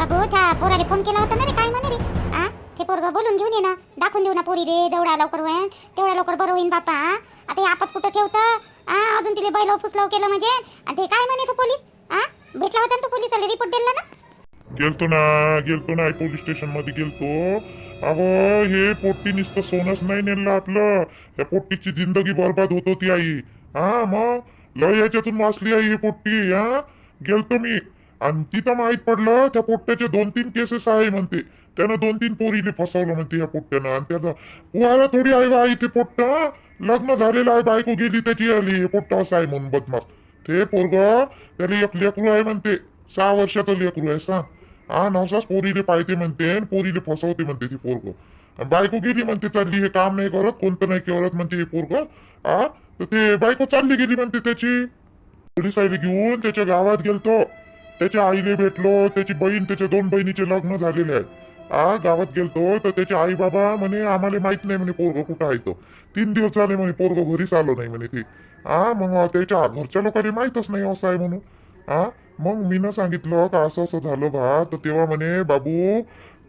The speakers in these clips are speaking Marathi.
बाबू त्या पोराले फोन केला होता ना रे काय म्हणे रे आ? ते पोरग बोलून घेऊन ये ना दाखवून देऊ ना पोरी रे जेवढा लवकर होईन तेवढ्या लवकर बरं होईन बापा आता हे आपत कुठं ठेवतं? आ? अजून तिले बैलाव फुसलाव केलं म्हणजे? आणि ते काय म्हणे तो पोलीस? आ? भेटला होता ना तो पोलिसाला रिपोर्ट दिला ना? गेलतो ना गेलतो ना पोलीस स्टेशनमध्ये गेलतो. अगो हे पोट्टी नुसतं सोनच नाही नेलं आपलं. त्या पोट्टीची जिंदगी बर्बाद होत होती आई. हा मग? लय याच्यातून वाचली आई ही पोट्टी हा गेलतो मी. आणि तिथं माहीत पडलं त्या पोट्ट्याचे दोन तीन केसेस आहे म्हणते. त्यानं दोन तीन पोरीने फसवलं म्हणते या पोट्ट्यानं. आणि त्याचा पुहाला थोडी आहे बा ते पोट्ट लग्न झालेलं आहे बायको गेली त्याची आली हे पोट्ट असं आहे म्हणून बदमाश. ते पोरग त्याला एक लेकरू आहे म्हणते. सहा वर्षाचं लेकरू आहे सांग. हा नवसाच पोरीले पाहिजे म्हणते आणि पोरीले फसवते म्हणते ती पोरग. बायको गेली म्हणते चालली हे काम नाही करत कोणतं नाही करत म्हणते हे पोरग. हा? तर ते बायको चालली गेली म्हणते त्याची. पोलीस घेऊन त्याच्या गावात गेलतो. त्याच्या आईले भेटलो त्याची बहीण त्याच्या दोन बहिणीचे लग्न झालेले आहेत. आ गावात गेलतो तर त्याचे आई बाबा म्हणे आम्हाला माहीत नाही म्हणे पोरग कुठं आहे तो? तीन दिवस झाले म्हणे पोरग घरीच आलो नाही म्हणे ते. हा मग त्याच्या घरच्या लोकांनी माहीतच नाही असं आहे म्हणून. हा मग मी सांगितलं का असं असं झालं बा? तर तेव्हा म्हणे बाबू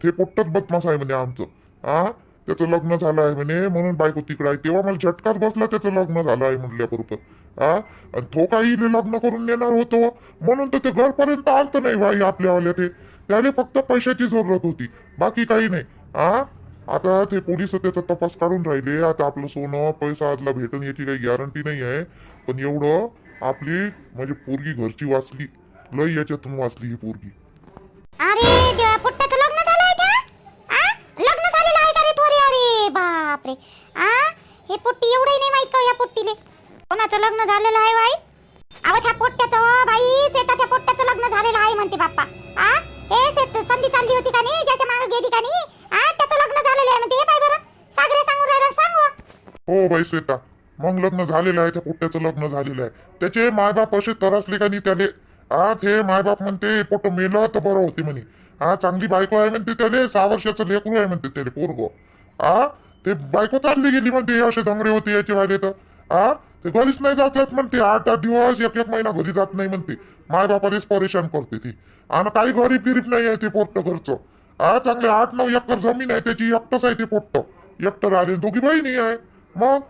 ते पोट्टच बदमास आहे म्हणे आमचं. हा त्याचं लग्न झालं आहे म्हणे म्हणून बायको तिकडं आहे. तेव्हा मला झटकाच बसला त्याचं लग्न झालं आहे म्हणल्याबरोबर आणि तो काही लग्न करून नेणार होतो. म्हणून तर ते घरपर्यंत आलतं नाही बाई आपल्यावाल्या ते त्याने फक्त पैशाची जरूरत होती. बाकी काही नाही. आ? आता ते पोलीस त्याचा तपास काढून राहिले. आता आपलं सोनं पैसा आदला भेटून याची काही गॅरंटी नाही आहे. पण एवढं आपली म्हणजे पोरगी घरची वाचली. लय याच्यातून वाचली ही पोरगी. अरे देवा लग्न झालंय का? आ? लग्न झालेलं आहे का रे अरे बापरे. आ? हे पुट्टी एवढंही नाही माहीत का या पुट्टीले? कोणाचं लग्न झालेलं आहे बाई? अव त्या पोट्ट्याचं बाई सेता त्या पोट्ट्याचं लग्न झालेलं आहे म्हणते बाप्पा. आ? हे सेत संधी चालली होती का नाही? ज्याच्या मागे गेली का नाही? आ? त्याचं लग्न झालेलं आहे म्हणते. हे पाय बरं. सागरे सांगू राहिला सांग. हो बाई श्वेता मग लग्न झालेलं आहे त्या पोट्ट्याचं लग्न झालेलं आहे. त्याचे मायबाप असे तरसले का नाही त्याले? आ ते मायबाप म्हणते पोट मेलं तर बरं होते म्हणे. हा चांगली बायको आहे म्हणते त्याले सहा वर्षाचं लेकरू आहे म्हणते त्याले पोरग. आ? ते बायको चालली गेली म्हणते हे असे दंगरे होते याचे वाले तर. आ? ते घरीच नाही जात आहेत म्हणते. आठ आठ दिवस एक एक महिना घरी जात नाही म्हणते. मायबापालेच परेशान करते ती. आणि काही गरीब गिरीब नाही आहे ते पोट्ट घरचं. हा चांगले आठ नऊ एकर जमीन आहे त्याची एकटंच आहे ते पोट्ट. एकटं राहिले दोघी बहिणी आहे. मग?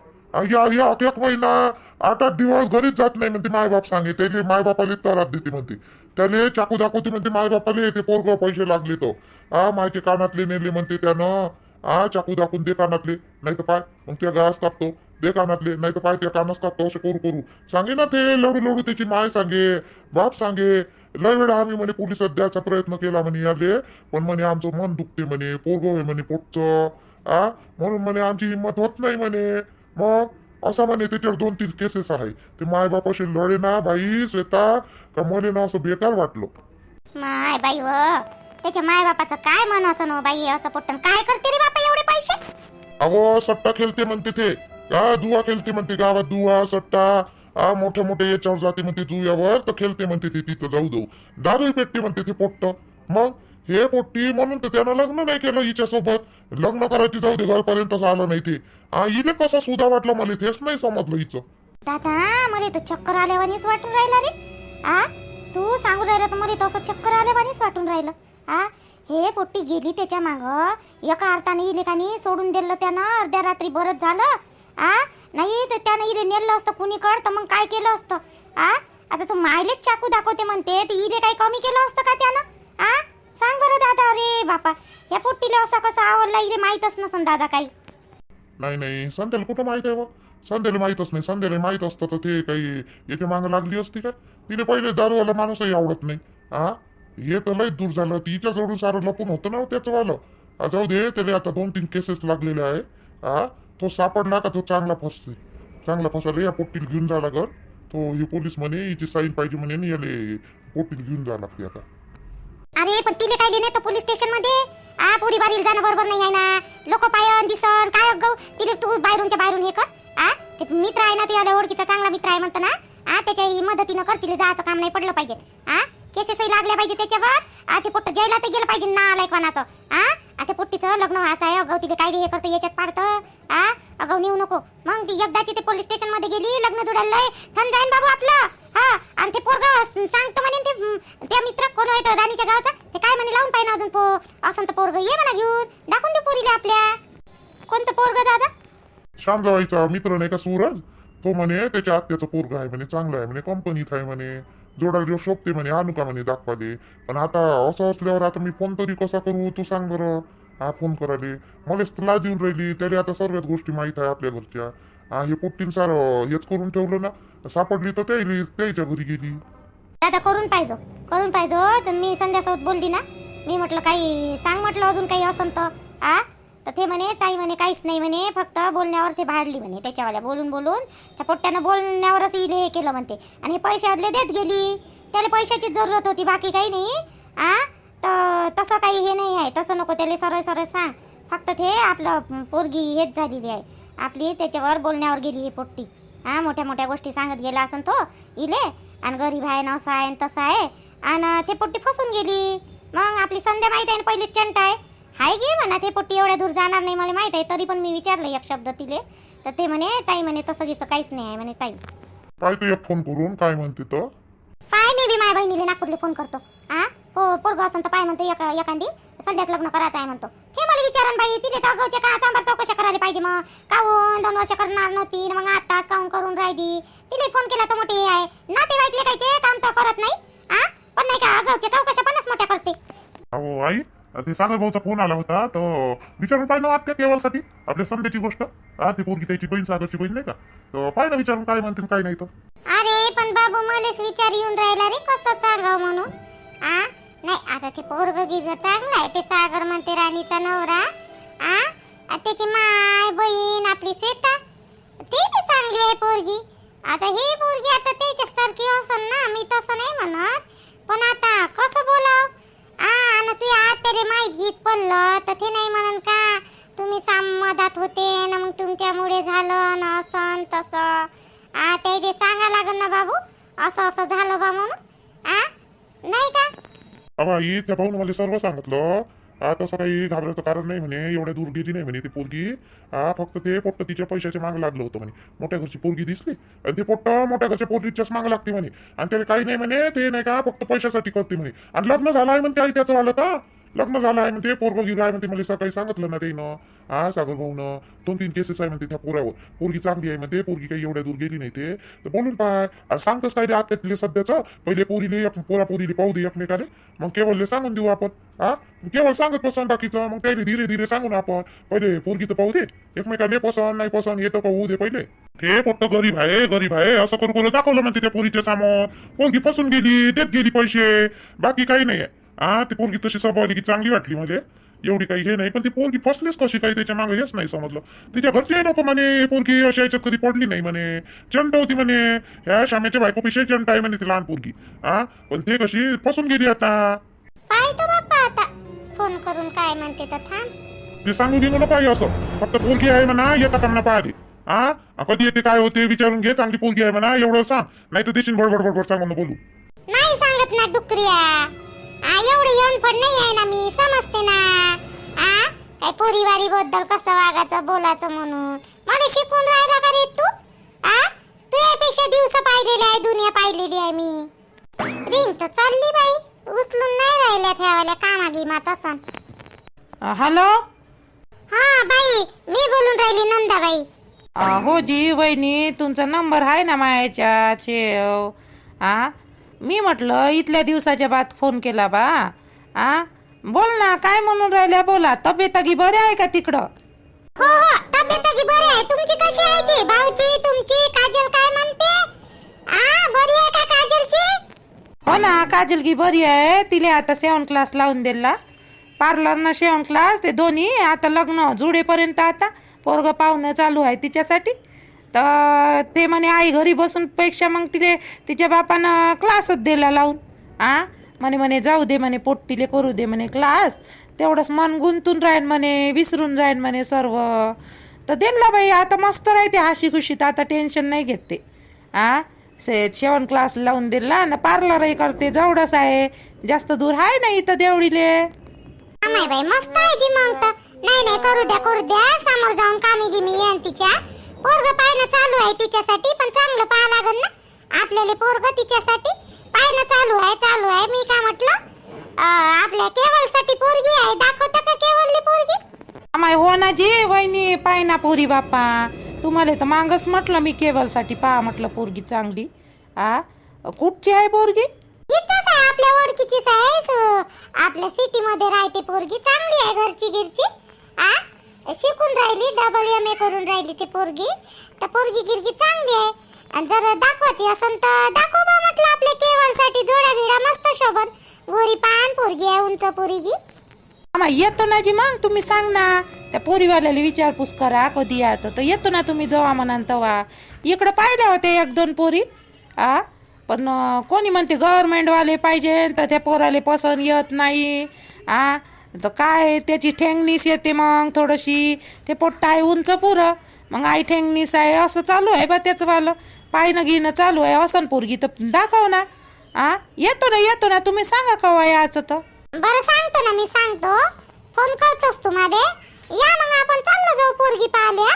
या या एक एक महिना आठ आठ दिवस घरीच जात नाही म्हणते मायबाप सांगे. त्याले मायबापाले तरात देते म्हणते. त्याले चाकू दाखवते म्हणते मायबापाले ते पोरग पैसे लागले तो. हा मायचे कानातले नेले म्हणते त्यानं. हा चाकू दाखवून दे कानातले. नाही तर पाय मग त्या घास कापतो. दे कानातले नाही तर पाय त्या कानास कापतो असं करू करू. सांगे ना ते लढू लढू त्याची माय सांगे बाप सांगे. लय वेळा आम्ही म्हणे पोलिसात द्यायचा प्रयत्न केला म्हणे याले पण म्हणे आमचं मन दुखते म्हणे पोरग आहे म्हणे पोटचं आ? म्हणून म्हणे आमची हिंमत होत नाही म्हणे. मग असं म्हणे त्याच्यावर दोन तीन केसेस आहे. ते माय बापाशी लढे ना बाई श्वेता का मले ना असं बेकार वाटलं. माय बाई व त्याच्या माय बापाचं काय मन असं बाई असं पोट्टन. काय करते रे बापा एवढे पैसे? अहो सट्टा खेळते म्हणते ते. का दुवा खेळते म्हणते गावात दुवा सट्टा. आ मोठ्या मोठ्या याच्यावर जाते म्हणते जुयावर तर खेळते म्हणते ते तिथं जाऊ देऊ दारू पेटते म्हणते ते पोट्ट. मग? हे पोट्टी म्हणून तर त्यानं लग्न नाही केलं हिच्यासोबत. लग्न करायची जाऊ दे घरपर्यंत आलं नाही ते. आ हिने कसा सुद्धा वाटलं मला तेच नाही समजलं हिचं. दादा मला तर चक्कर आल्यावानीच वाटून राहिला रे. आ तू सांगून राहिला तर मला तसं चक्कर आल्यावानीच वाटून राहिलं. आ हे पोट्टी गेली त्याच्या माग. एका अर्थाने इलेकानी सोडून दिलं त्यानं. अर्ध्या रात्री बरंच झालं. आ? नाही तर त्यानं इले नेलं असतं कुणीकड तर मग काय केलं असतं? आ? आता तू मायलेच चाकू दाखवते म्हणते तर इले काही कमी केलं असतं का त्यानं? आ? सांग बरं दादा अरे बापा. या पोट्टीला असा कसा आवडला इले माहीतच नसन दादा काही. नाही नाही संध्याला कुठं माहीत आहे संध्याला माहीतच नाही संध्याला माहीत असतं तर ते काही याच्या मागं लागली असती का? तिने पहिले दारूवाला माणूसही आवडत नाही. हा हे तर लय दूर झालं तिच्या जवळून सारं लपून होतं ना हो त्याचं वालं. जाऊ दे त्याला आता दोन तीन केसेस लागलेले आहे. हा तो सापडला का तो चांगला फसते चांगला फसला या पोट्टीला घेऊन जा लागल. तो हे पोलीस म्हणे हिची साईन पाहिजे म्हणे आणि याले पोट्टीला घेऊन जा लागते आता. अरे पण तिने काय नेतो पोलीस स्टेशनमध्ये आ पुरी बारील जाणं बरोबर नाही आहे ना. लोक पायन दिसन. काय अगं तिने तू बाहेरूनच्या बाहेरून हे कर. आ ते मित्र आहे ना ते ओळखीचा चांगला मित्र आहे म्हणतो ना. आ त्याच्या मदतीनं कर तिला जायचं काम नाही पडलं पाहिजे. आ केसेसही लागल्या पाहिजे त्याच्यावर? आ ते पोट्ट जेला ते गेलं पाहिजे ना आलाय कोणाचं आ आता पोट्टीचं लग्न व्हायचं आहे. अगाऊ तिथे काय हे करतं याच्यात पाडतं. आ? अगाऊ नेऊ नको. मग ती एकदाची ते पोलीस स्टेशनमध्ये गेली लग्न जुडायला थंड जाईन बाबू आपलं? हा? आणि ते पोरग सांगतो म्हणे ते हं, त्या मित्र कोण आहे राणीच्या गावचा? ते काय म्हणे लावून पाहिजे अजून पो असं तर पोरग ये मला घेऊन. दाखवून दे पोरीला आपल्या. कोणतं पोरग दादा? श्यामजावाईचा मित्र नाही का सूरज? तो म्हणे त्याच्या आत्याचं पोरग आहे म्हणे चांगलं आहे म्हणे कंपनीत आहे म्हणे. जोडायला जो शोभते म्हणे आणू का म्हणे दाखवाले. पण आता असं असल्यावर आता मी फोन तरी कसा करू? तू सांग बरं. हा फोन कराले मलाच तुला देऊन राहिली. त्याला आता सर्वच गोष्टी माहीत आहे आपल्या घरच्या. हा हे पोट्टीन सार हेच करून ठेवलं ना. सापडली तर त्याली त्याच्या घरी गेली. दादा करून पाहिजो. करून पाहिजो. तर मी संध्यासोबत बोलली ना. मी म्हटलं काही सांग म्हटलं अजून काही असंत तर. आ? तर ते म्हणे ताई म्हणे काहीच नाही म्हणे फक्त बोलण्यावर ते भाडली म्हणे. त्याच्यावाल्या बोलून बोलून त्या पोट्ट्यानं बोलण्यावरच इले हे केलं म्हणते. आणि पैसे आदले देत गेली. त्याला पैशाची जरूरत होती बाकी काही नाही. आ? तर तसं काही हे नाही आहे. तसं नको त्याला सरळ सरळ सांग. फक्त ते आपलं पोरगी हेच झालेली आहे. आपली त्याच्यावर बोलण्यावर गेली ही पोट्टी. हा मोठ्या मोठ्या गोष्टी सांगत गेला असं तो इले. आणि गरीब आहे ना असं आहे आणि तसं आहे. आणि ते पोट्टी फसून गेली. मग आपली संध्या माहीत आहे ना पहिली चंट आहे. हाय गे म्हणा ते पोट्टी एवढ्या दूर जाणार नाही मला माहीत आहे तरी पण मी विचारलं एक शब्द तिले. तर ते म्हणे ताई म्हणे तसं गिसं काहीच नाही आहे म्हणे ताई. पाहतो एक फोन करून काय म्हणते तर? पाय मी बी माझ्या बहिणीला नागपूरला फोन करतो. आ? हो पोरग असं तर पाय म्हणतो एका एखादी. संध्यात लग्न करायचं आहे म्हणतो. ते मला विचारण बाई तिथे तर अगाऊच्या का चांबर चौकशा करायला पाहिजे मग. काहून दोन वर्ष करणार नव्हती न मग आताच काहून करून राहिली? तिने फोन केला तर मोठी आहे. नातेवाईक लेखायचे काम तर करत नाही. आ? पण नाही का अगाऊच्या चौकशा पणच मोठ्या करते. अहो आई ते सागर भाऊचा फोन आला होता तर विचारून पाहिलं आत्या केवळसाठी आपल्या संध्याची गोष्ट. हा ती पोरगी त्याची बहीण सागरची बहीण नाही का? तर पाहिलं विचारून काय म्हणते काय नाही तर अरे पण बाबू मलाच विचार येऊन राहिला रे कसं सांगाव म्हणून? आ? नाही आता ते पोरग गिरग चांगलं आहे ते सागर म्हणते राणीचा नवरा. आ त्याची माय बहीण आपली श्वेता. ती बी चांगली आहे पोरगी. आता ही पोरगी आता त्याच्यासारखी असन ना मी तसं नाही म्हणत पण आता कसं बोलाव आ आणि तू आत तरी माहीत गीत तर ते नाही म्हणन का? तुम्ही सामदात होते ना मग तुमच्यामुळे झालं ना असं तसं. आ ते सांगा लागन ना बाबू असं असं झालं बा म्हणून. आ नाही का? अहो आई त्या भाऊन मला सर्व सांगितलं. आ तसं काही घाबरायचं कारण नाही म्हणे. एवढ्या दूर गेली नाही म्हणे ती पोरगी. आ फक्त ते पोट्ट तिच्या पैशाच्या माग लागलं होतं म्हणे. मोठ्या घरची पोरगी दिसली. आणि ते पोट्ट मोठ्या घरच्या पोरगीच्याच माग लागते म्हणे. आणि त्याला काही नाही म्हणे. ते नाही का फक्त पैशासाठी करते म्हणे. आणि लग्न झालं आहे म्हणते आई त्याचं आलं का लग्न झालं आहे म्हणते पोरग गिर आहे म्हणते मला सकाळी सांगितलं ना त्यानं. हा सागर भाऊनं दोन तीन केसेस आहे म्हणते त्या पोरावर. पोरगी चांगली आहे म्हणते पोरगी काही एवढ्या दूर गेली नाही ते. तर बोलून पाय सांगतच काय रे आता सध्याचं? पहिले पोरीले पोरा पोरीले पाहू दे एकमेकाले. मग केवळले सांगून देऊ आपण. हा केवळ सांगत पसन बाकीचं. मग त्याला धीरे धीरे सांगू ना आपण. पहिले पोरगी तर पाहू दे. एकमेकाले पसंत नाही पसंत येतं का होऊ दे पहिले. हे फक्त गरीब आहे गरीब आहे. असं करू करू दाखवलं म्हणते त्या पोरीच्या समोर. पोरगी फसून गेली देत गेली पैसे. बाकी काही नाही आहे हा ती पोरगी तशी स्वभावली की चांगली वाटली म्हणजे एवढी काही हे नाही पण ती पोरगी फसलीच कशी काही त्याच्यामागे हेच नाही समजलं. तिच्या घरचे नको म्हणे पोरगी अशा याच्यात कधी पडली नाही म्हणे. चंट होती म्हणे. ह्या शाम्याच्या बायकोपेक्षा चंट आहे म्हणे ती लहान पोरगी. हा पण ते कशी फसून गेली आता. पाहतो बाप्पा आता. फोन करून काय म्हणते तर थांब. ते सांगू दे मला पाहिजे असं. फक्त पोरगी आहे म्हणा येता का म्हणा पाहिजे हा कधी येते काय होते विचारून घे चांगली पोरगी आहे म्हणा एवढं सांग. नाही तर देशील बडबड बडबड सांगून बोलू. नाही सांगत ना डुकऱ्या. आ एवढी येणफड नाही आहे ना मी समजते ना. आ काय पोरीवारी बद्दल कसं वागायचं बोलायचं म्हणून? मला शिकून राहिला का रे तू? आ तू यापेक्षा दिवस पाहिलेली आहे दुनिया पाहिलेली आहे मी. रिंग तर चालली बाई उचलून नाही राहिल्या ठेवायला कामागिमा तसं. अ, हॅलो? हा बाई मी बोलून राहिली नंदाबाई. हो जी वहिनी तुमचा नंबर आहे ना मायाच्या ठेव आ? मी म्हटलं इथल्या दिवसाच्या बाद फोन केला बा. आ? बोल ना काय म्हणून राहिल्या बोला. तब्येत गी बरे आहे का तिकडं? हो हो बरी आहे. तुमची कशी आहे जी भाऊची तुमची काजल काय म्हणते? आ बरी आहे का काजलची? हो ना काजल गी बरी आहे. तिले आता सेवन क्लास लावून दिला. पार्लर ना सेवन क्लास ते दोन्ही. आता लग्न जुडेपर्यंत आता. पोरग पाहुणं चालू आहे तिच्यासाठी. तर ते म्हणे आई घरी बसून पेक्षा मग तिले तिच्या बापानं क्लासच दिला लावून. आ? म्हणे म्हणे जाऊ दे म्हणे पोट्टीले करू दे म्हणे क्लास. तेवढंच मन गुंतून राहीन म्हणे विसरून जाईन म्हणे सर्व. तर दिला बाई आता मस्त राहते हाशी खुशीत आता टेन्शन नाही घेत ते. आ? से शेवण क्लास लावून दिला ना पार्लरही करते जवळच आहे. जास्त दूर आहे नाही इथं देवळीले. हा बाई मस्त आहे जी मग नाही नाही करू द्या करू द्या. समोर जाऊन कामी गिमी येईन तिच्या. पोरग पाहणं चालू आहे तिच्यासाठी पण चांगलं पाहा लागल ना? आपल्याला पोरग तिच्यासाठी पाहणं चालू आहे चालू आहे. मी काय म्हटलं आपल्या केवलसाठी पोरगी आहे. दाखवता का केवलली पोरगी? आम्हाला हो ना जी वहिनी पाय ना पोरी बापा तुम्हाला तर मागच म्हटलं मी केबलसाठी पहा म्हटलं पोरगी चांगली. आ? कुठची आहे पोरगी? इथंच आहे आपल्या ओळखीचीच आहे. आपल्या सिटी मध्ये राहते पोरगी. चांगली आहे घरची गिरची आ? शिकून राहिली डबल एम ए करून राहिली ते पोरगी. तर पोरगी गिरगी चांगली आहे. आणि जर दाखवायची असेल तर दाखव बा म्हटलं आपल्या केवलसाठी जोड्या गिडा मस्त शोभन. गोरी पान पोरगी आहे उंच पोरगी. आम्हा येतो ना जी मग तुम्ही सांग ना. त्या पोरीवाल्याला विचारपूस करा कधी यायचं तर. येतो ना तुम्ही जेव्हा म्हणाल तेव्हा. इकडं पाहिल्या होते एक दोन पोरी आ? पण अं, कोणी म्हणते गव्हर्नमेंटवाले पाहिजे तर त्या पोराले पसंत येत नाही आ? तर काय त्याची ठेंगणीस येते मग थोडीशी. ते पोट्ट आहे उंच पुरं. मग आई ठेंगणीस आहे असं चालू आहे बा त्याचं वालं. पायनं घेणं चालू आहे असं पोरगी तर दाखव ना. आ? येतो ना येतो ना. तुम्ही सांगा केव्हा यायचं तर. बरं सांगतो ना मी सांगतो. फोन करतोस तुम्हाला या मग आपण चाललो जाऊ पोरगी पाहिल्या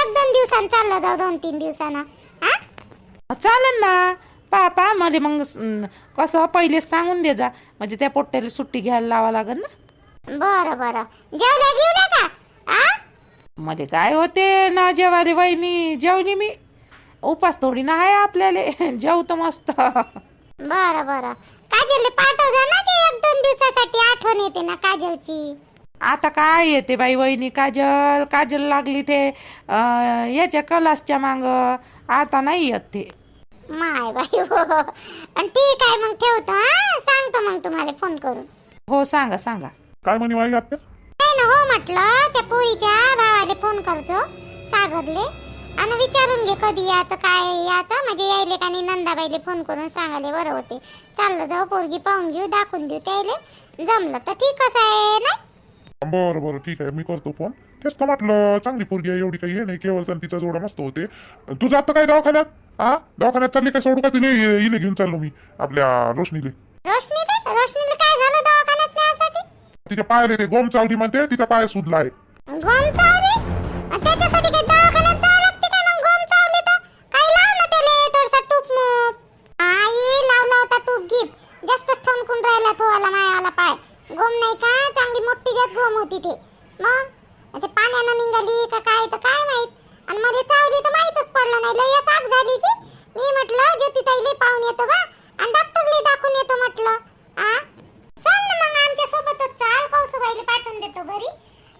एक दोन दिवसांनी चाललो जाऊ दोन तीन दिवसानं. हा चालेल ना. पा पा मला मग अं, कसं पहिलेच सांगून दे जा. म्हणजे त्या पोट्ट्याला सुट्टी घ्यायला लावा लागेल ना. बरं बरं. जेवल्या घेऊल्या का? आ? मध्ये काय होते ना जेवा रे वहिनी? जेवली मी. उपास थोडी ना आहे आपल्याला. जेवतो मस्त. बरं बरं. काजलले पाठव जा ना ते एक दोन दिवसासाठी. आठवण येते ना काजलची. आता काय येते बाई वहिनी काजल? काजल लागली ते अं, याच्या कलासच्या मांग. आता नाही येत ते. माय बाई हो आणि ठीक आहे मग ठेवतो हा? सांगतो मग तुम्हाला फोन करून. हो सांगा सांगा. काय म्हणे वाई आत्या नाही ना हो म्हटलं त्या पोरीच्या भावाले फोन करजो सागरले. आणि विचारून घे कधी याचं काय याचं म्हणजे यायले का नाही नंदाबाईले फोन करून सांगाले बरं होते. चाललं जाऊ पोरगी पाहून घेऊ दाखवून देऊ त्याले. जमलं तर ठीकच आहे नाही? बरं बरं ठीक आहे मी करतो फोन तेच तर म्हटलं चांगली पोरगी आहे एवढी काही हे नाही केवळ तर तिचा जोडा मस्त होते. तू जात काय दवाखान्यात? हा दवाखान्यात चालली काय? सोडू का तिने इले घेऊन चाललो मी आपल्या रोशनीले. रोशनीले? रोशनीले काय तिच्या पायाले ते गोम म्हणते तिचा पाय सुजला आहे त्याच्या चावली आणि त्याच्यासाठी काही दवाखान्यात जावं लागते का मग गोम चावली तर काही लाव ना त्याले थोडसा टूप मूप आई लावला होता टूप गिप जास्तच ठणकून राहिला तो आला मायावाला पाय गोम नाही का चांगली मोठी जात गोम होती ते मग ते पाण्यानं निघाली का काय तर काय माहीत आणि मध्ये चावली तर माहीतच पडलं नाही लय साग झाली जी मी म्हटलं ज्योती ताईले पाहून येतो बा आणि डॉक्टरले दाखवून येतो म्हटलं आ चल ना मग आमच्या सोबतच चाल कौसुबाईला पाठवून देतो घरी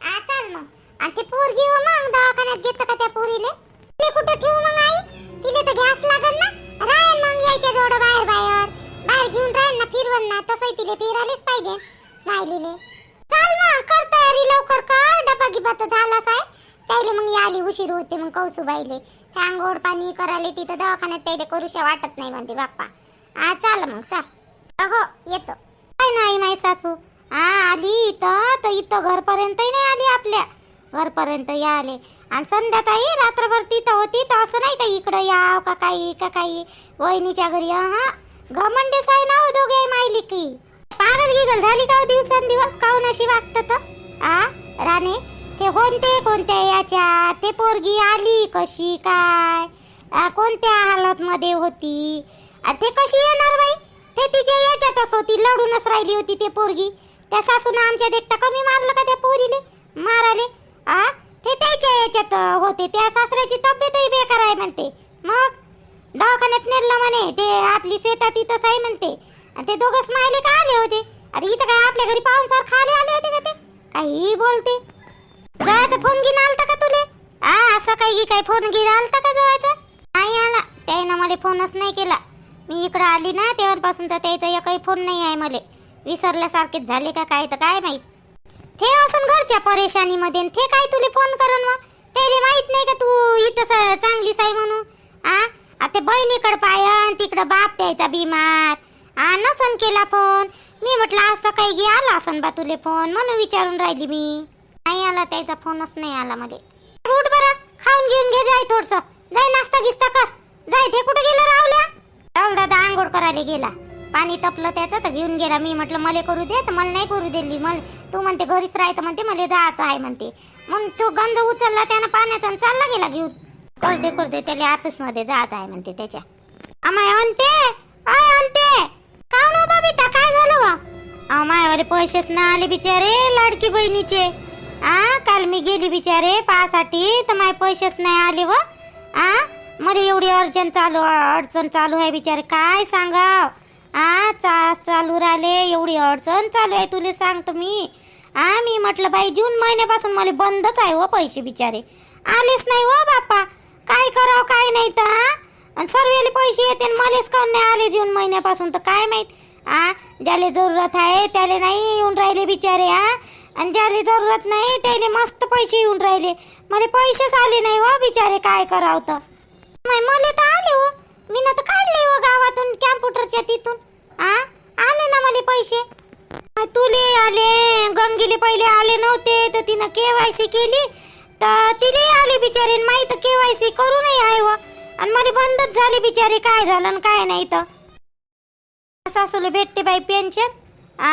आ चाल मग. आणि ते पोरगी हो मग दवाखान्यात घेतं का त्या पोरीले? ते कुठं ठेवू मग आई? तिले तर घ्यास लागल ना. राहील मग यायच्या जवळ बाहेर बाहेर. बाहेर घेऊन राहील ना फिरवण ना. तसंही तिले फिरायलाच पाहिजे स्माइलीले. चाल मग कर तयारी लवकर कर. डबा गिबा तर झालाच आहे त्याले मग आली उशीर होते मग कौसुबाईले. ते आंघोळ पाणी करायला तिथं दवाखान्यात त्याले करूशा वाटत नाही म्हणते बाप्पा. आ चाल मग चाल. हो येतो. काय नाही माई सासू? आ आली इथं तर इथं घरपर्यंतही नाही आली आपल्या. घरपर्यंत या आले. आणि संध्याकाळी रात्रभर तिथं होती तर असं नाही का इकडं याव का काही का काही? वहिनीच्या घरी हा? घमंडेस आहे ना हो दोघे मायली की पागल गिगल झाली का हो दिवसेंदिवस? काहून हो अशी वागत तर? आ राणे ते कोणते कोणत्या याच्या? ते पोरगी आली कशी काय? कोणत्या हालत मध्ये होती ते कशी येणार बाई? ते तिच्या याच्यातच होती लढूनच राहिली होती ते पोरगी. त्या सासून आमच्या देखता कमी मारलं का त्या पोरीले? माराले आ? ते त्याच्या याच्यात होते. त्या सासऱ्याची तब्येतही बेकार आहे म्हणते. मग? दवाखान्यात नेलं म्हणे. ते आपली शेता तिथंच आहे म्हणते. आणि ते दोघं स्मायले का आले होते? अरे इथं काय आपल्या घरी पाहुणसार खाले आले होते का ते? काही बोलते. जवळचा फोन घेऊन आलता का तुले? आ असं काही काही फोन घेऊन आलता का जवळचा? नाही आला. त्यानं मला फोनच नाही केला. मी इकडं आली ना तेव्हापासूनचा त्याचा एकही फोन नाही आहे मला. विसरल्यासारखेच झाले का काय तर काय माहीत? ते असून घरच्या परेशानीमध्ये आणि ते काय तुले फोन करन मग? त्याला माहीत नाही का तू इथं चांगलीच आहे म्हणून? आ? आता बहिणीकडं पायन तिकडं बाप द्यायचा बिमार. आ नसन केला फोन मी म्हटलं असं काही गे आला असन बा तुले फोन म्हणून विचारून राहिली मी. नाही आला त्याचा फोनच नाही आला मध्ये उठ बरं खाऊन घेऊन घे जाय थोडस. जाय नाश्ता गिस्ता कर. जाय ते कुठे गेला रावल्या राहुल दादा आंघोळ करायला गेला. पाणी तपलं त्याचं तर घेऊन गेला. मी म्हटलं मला करू दे तर मला नाही करू दिली. मला तू म्हणते घरीच राहायचं म्हणते मला जायचं आहे म्हणते. मग तो गंध उचलला त्यानं पाण्याचा आणि चालला गेला घेऊन. करते करते त्याला ऑफिसमध्ये जायचं आहे म्हणते त्याच्या. आमाय म्हणते आय म्हणते का हो ना बबिता काय झालं वा? अहो मायावाले पैसेच ना आले बिचारे लाडकी बहिणीचे. आ काल मी गेली बिचारे पाहासाठी तर माय पैसेच नाही आले व. आ मला एवढी अर्जंट चालू अडचण चालू आहे बिचारे काय सांगाव? आ चा चालू राहिले एवढी अडचण चालू आहे तुला सांगतो मी. आ मी म्हटलं बाई जून महिन्यापासून मला बंदच आहे हो पैसे बिचारे. आलेच नाही हो बाप्पा. काय करावं काय नाही तर आणि सर्वेले पैसे येते मलेच काऊन नाही आले जून महिन्यापासून तर काय माहीत? आ ज्याले जरूरत आहे त्याले नाही येऊन राहिले बिचारे आ? आणि ज्याले जरूरत नाही त्याले मस्त पैसे येऊन राहिले. मला पैसेच आले नाही हो बिचारे काय करावं तर. मला मले तर आले हो. मी ना तर काढले हो गावातून कॅम्प्युटरच्या तिथून. आ? आले ना मला पैसे. तुले आले. गंगेले पहिले आले नव्हते तर तिनं केवायसी केली. तर तिले आले बिचारे माहीत केवायसी करू नाही आहे व आणि मला बंदच झाली बिचारी काय झालं आणि काय नाही तर सासूला भेटते बाई पेन्शन आ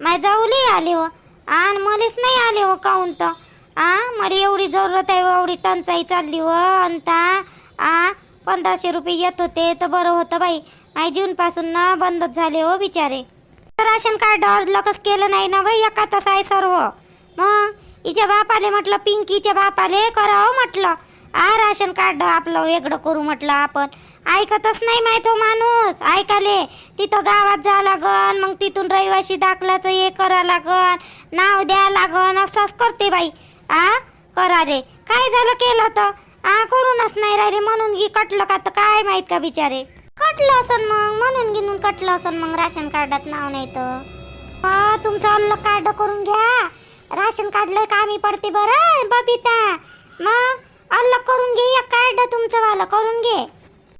माय जाऊले आले हो. आणि मलेच नाही आले हो काऊन तर. आ मला एवढी जरूरत आहे एवढी टंचाई चालली व अंता. आ पंधराशे रुपये येत होते तर बरं होतं बाई. माय जूनपासून ना बंदच झाले हो बिचारे. राशन कार्डावर लकच केलं नाही ना बाई एका तसं आहे सर्व. मग? हिच्या बापाले म्हटलं पिंकीच्या बापाले करावं म्हटलं. आ राशन कार्ड आपलं वेगळं करू म्हटलं आपण. ऐकतच नाही माहीत हो माणूस. ऐकाले. तिथं गावात जा लागन मग तिथून रहिवाशी दाखलाचं हे करा लागन. नाव द्या लागन असंच करते बाई. आ? करा रे. काय झालं केलं तर? आ करूनच नाही राहिले. म्हणून की कटलं का तर काय माहीत का बिचारे? कटलं असन मग. म्हणून घेऊन कटलं असन मग राशन कार्डात नाव नाही तर. हा, तुमचं अल्ल कार्ड करून घ्या. राशन काढलं कामी पडते बरं बबिता. मग अल्ल करून घे एक कार्ड तुमचं वालं करून घे.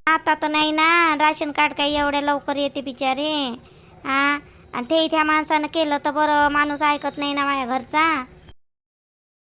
आता तर नाही ना राशन कार्ड काही एवढ्या लवकर येते बिचारे. हा आणि ते त्या माणसानं केलं तर बरं माणूस ऐकत नाही ना माझ्या घरचा.